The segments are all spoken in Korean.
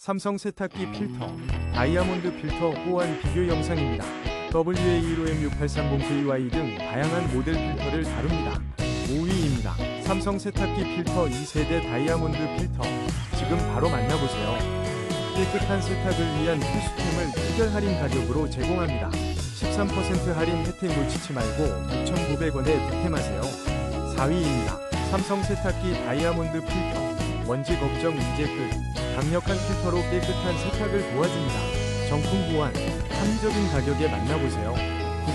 삼성 세탁기 필터, 다이아몬드 필터 호환 비교 영상입니다. WA15M6830KY 등 다양한 모델 필터를 다룹니다. 5위입니다. 삼성 세탁기 필터 2세대 다이아몬드 필터. 지금 바로 만나보세요. 깨끗한 세탁을 위한 필수템을 특별 할인 가격으로 제공합니다. 13% 할인 혜택 놓치지 말고 6,900원에 득템하세요. 4위입니다. 삼성 세탁기 다이아몬드 필터. 먼지 걱정 이제 끝. 강력한 필터로 깨끗한 세탁을 도와줍니다. 정품 보완, 합리적인 가격에 만나보세요.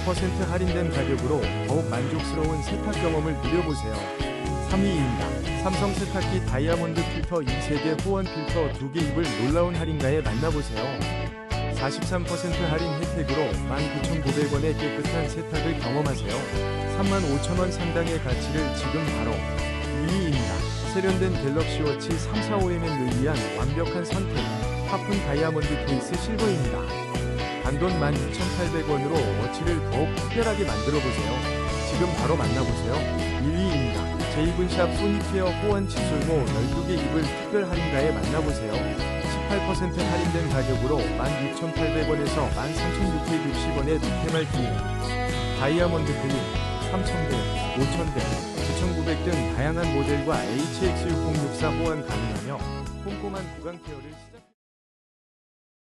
9% 할인된 가격으로 더욱 만족스러운 세탁 경험을 누려보세요. 3위입니다. 삼성 세탁기 다이아몬드 필터 2세대 호원 필터 2개 입을 놀라운 할인가에 만나보세요. 43% 할인 혜택으로 19,900원의 깨끗한 세탁을 경험하세요. 35,000원 상당의 가치를 지금 바로 2위입니다. 세련된 갤럭시 워치 345mm를 위한 완벽한 선택 하픈 다이아몬드 케이스 실버입니다. 단돈 16,800원으로 워치를 더욱 특별하게 만들어보세요. 지금 바로 만나보세요. 1위입니다. 제이븐샵 소니케어 호환 칫솔모 12개 입을 특별 할인가에 만나보세요. 18% 할인된 가격으로 16,800원에서 13,660원에 득템할 기회. 다이아몬드 클립 3,000대, 5,000대, 9,900 등 다양한 모델과 HX6064 호환 가능하며 꼼꼼한 구강 케어를 시작.